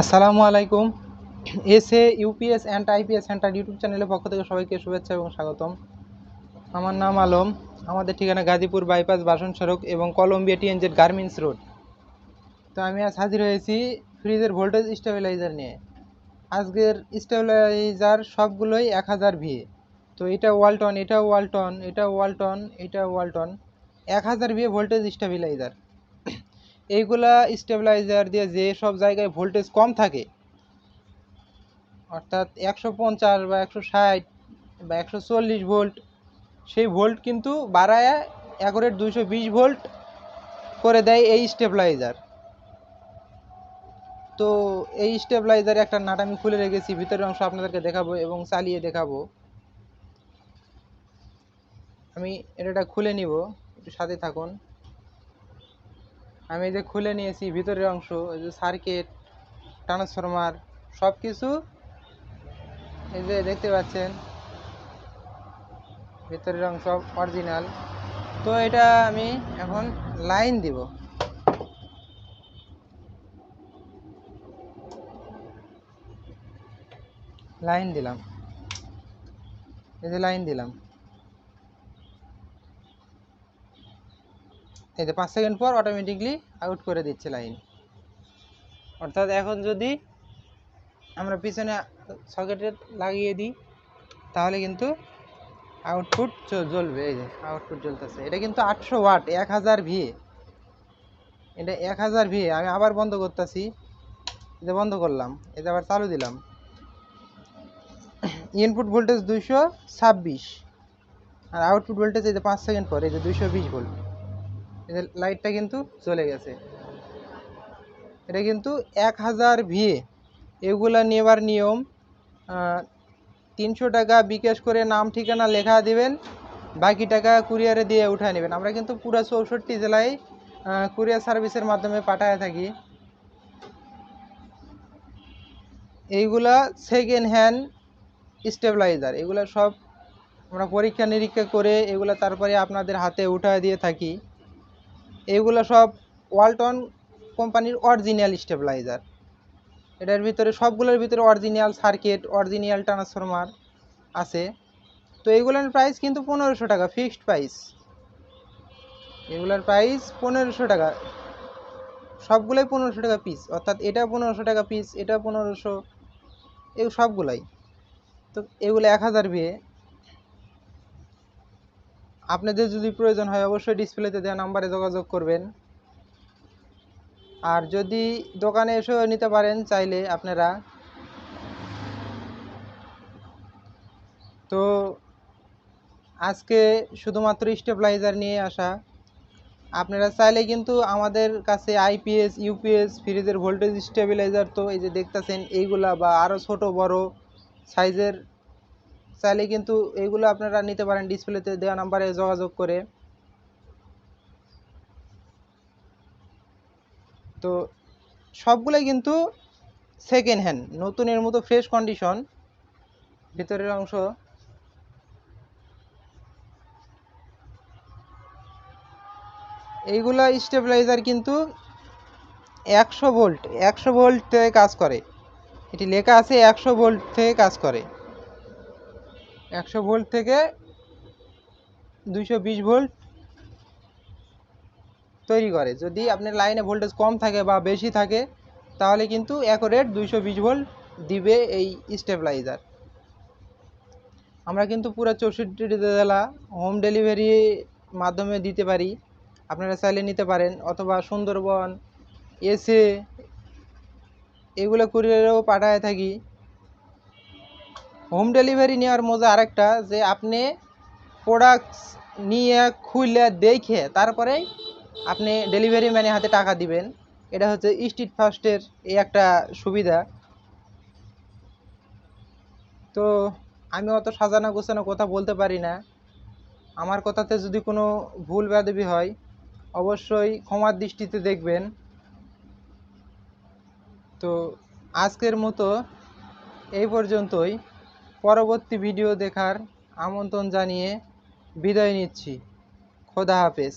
আসসালামু আলাইকুম। S A UPS and IPS centre YouTube চ্যানেলের পক্ষ থেকে সবাইকে শুভেচ্ছা এবং স্বাগতম। আমার নাম আলম, আমাদের ঠিকানা গাজীপুর বাইপাস বাসন সড়ক এবং কলম্বিয়া টিএনজেড গার্মেন্টস রোড তো আমি আজ হাজির হয়েছি ফ্রিজের ভোল্টেজ স্টেবিলাইজার নিয়ে। আজকের স্টেবিলাইজার সবগুলোই এক হাজার ভিএ তো এটা ওয়ালটন এটা ওয়ালটন এটা ওয়ালটন এটা ওয়ালটন। এক হাজার ভিএ ভোল্টেজ স্টেবিলাইজার। এইগুলা স্টেবিলাইজার দিয়ে যে সব জায়গায় ভোল্টেজ কম থাকে, অর্থাৎ একশো পঞ্চাশ বা একশো ষাট বা একশো চল্লিশ ভোল্ট সেই ভোল্ট কিন্তু বাড়ায় অ্যাকোরেট দুইশো বিশ ভোল্ট করে দেয় এই স্টেবিলাইজার তো এই স্টেবিলাইজারে একটা নাট আমি খুলে রেখেছি, ভিতরের অংশ আপনাদেরকে দেখাবো এবং চালিয়ে দেখাবো। আমি এটা খুলে নিব, একটু সাথে থাকুন। আমি এই যে খুলে নিয়েছি, ভিতরের অংশ, এই যে সার্কিট ট্রান্সফরমার সব কিছু এই যে দেখতে পাচ্ছেন। ভিতরের অংশ অরিজিনাল তো এটা আমি এখন লাইন দিব। লাইন দিলাম। এই যে লাইন দিলাম। এই যে পাঁচ সেকেন্ড পর অটোমেটিকলি আউট করে দিচ্ছে লাইন অর্থাৎ এখন যদি আমরা পিছনে সকেটে লাগিয়ে দিই, তাহলে কিন্তু আউটপুট জ্বলবে এই যে আউটপুট জ্বলতেছে এটা কিন্তু আটশো ওয়াট এক হাজার ভিএ এটা এক হাজার ভিএ আমি আবার বন্ধ করতেছি। যে বন্ধ করলাম। এটা আবার চালু দিলাম। ইনপুট ভোল্টেজ দুইশো ছাব্বিশ। আর আউটপুট ভোল্টেজ এই যে পাঁচ সেকেন্ড পর, এই যে দুইশো বিশ ভোল্ট এদের লাইটটা কিন্তু চলে গেছে। এটা কিন্তু এক হাজার ভিএ। এগুলা নেবার নিয়ম তিনশো টাকা বিকাশ করে নাম, ঠিকানা লেখা দিবেন, বাকি টাকা কুরিয়ারে দিয়ে উঠে নেবেন। আমরা কিন্তু পুরো চৌষট্টি জেলায় কুরিয়ার সার্ভিসের মাধ্যমে পাঠায় থাকি। এইগুলা সেকেন্ড হ্যান্ড স্টেবিলাইজার এগুলো সব আমরা পরীক্ষা নিরীক্ষা করে এগুলো তারপরে আপনাদের হাতে উঠায় দিয়ে থাকি। এগুলো সব ওয়ালটন কোম্পানির অরিজিনাল স্টেবিলাইজার এটার ভিতরে সবগুলোর ভিতরে অরিজিনাল সার্কিট অরিজিনাল ট্রান্সফরমার আছে। তো এগুলোর প্রাইস কিন্তু পনেরোশো টাকা ফিক্সড প্রাইস এগুলোর প্রাইস পনেরোশো টাকা। সবগুলোই পনেরোশো টাকা পিস অর্থাৎ এটা পনেরোশো টাকা পিস এটা পনেরোশো এই সবগুলাই। তো এগুলো এক হাজার বিয়ে। আপনাদের যদি প্রয়োজন হয়, অবশ্যই ডিসপ্লেতে দেওয়া নাম্বারে যোগাযোগ করবেন। আর যদি দোকানে এসেও নিতে পারেন চাইলে আপনারা। তো আজকে শুধুমাত্র স্টেবিলাইজার নিয়ে আসা। আপনারা চাইলে কিন্তু আমাদের কাছে আইপিএস ইউপিএস ফ্রিজের ভোল্টেজ স্টেবিলাইজার তো এই যে দেখতেছেন, এইগুলা বা আরও ছোট বড় সাইজের চাইলে কিন্তু এইগুলো আপনারা নিতে পারেন ডিসপ্লেতে, দেওয়া নাম্বারে যোগাযোগ করে। তো সবগুলোই কিন্তু সেকেন্ড হ্যান্ড নতুনের মতো ফ্রেশ কন্ডিশন ভিতরের অংশ। এইগুলা স্টেবিলাইজার কিন্তু একশো ভোল্ট একশো ভোল্ট থেকে কাজ করে। এটি লেখা আছে একশো ভোল্ট থেকে কাজ করে। একশো ভোল্ট থেকে দুইশো বিশ ভোল্ট তৈরি করে। যদি আপনার লাইনে ভোল্টেজ কম থাকে বা বেশি থাকে, তাহলে কিন্তু অ্যাকোরেট দুইশো বিশ ভোল্ট দিবে এই স্টেবিলাইজার আমরা কিন্তু পুরো চৌষট্টি জেলা হোম ডেলিভারি মাধ্যমে দিতে পারি। আপনারা চাইলে নিতে পারেন, অথবা সুন্দরবন, এসে এগুলো কুরিয়ারেও পাঠায় থাকি। হোম ডেলিভারি নেওয়ার মজা আরেকটা, যে আপনি প্রোডাক্টস নিয়ে খুলে দেখে তারপরেই আপনি ডেলিভারি ম্যানের হাতে টাকা দিবেন। এটা হচ্ছে স্ট্রিট ফাস্টের এই একটা সুবিধা। তো আমি অত সাজানো গোছানো কথা বলতে পারি না। আমার কথাতে যদি কোনো ভুল বেদবি হয়, অবশ্যই ক্ষমার দৃষ্টিতে দেখবেন। তো আজকের মতো এই পর্যন্তই। পরবর্তী ভিডিও দেখার আমন্ত্রণ জানিয়ে বিদায় নিচ্ছি। খোদা হাফেজ।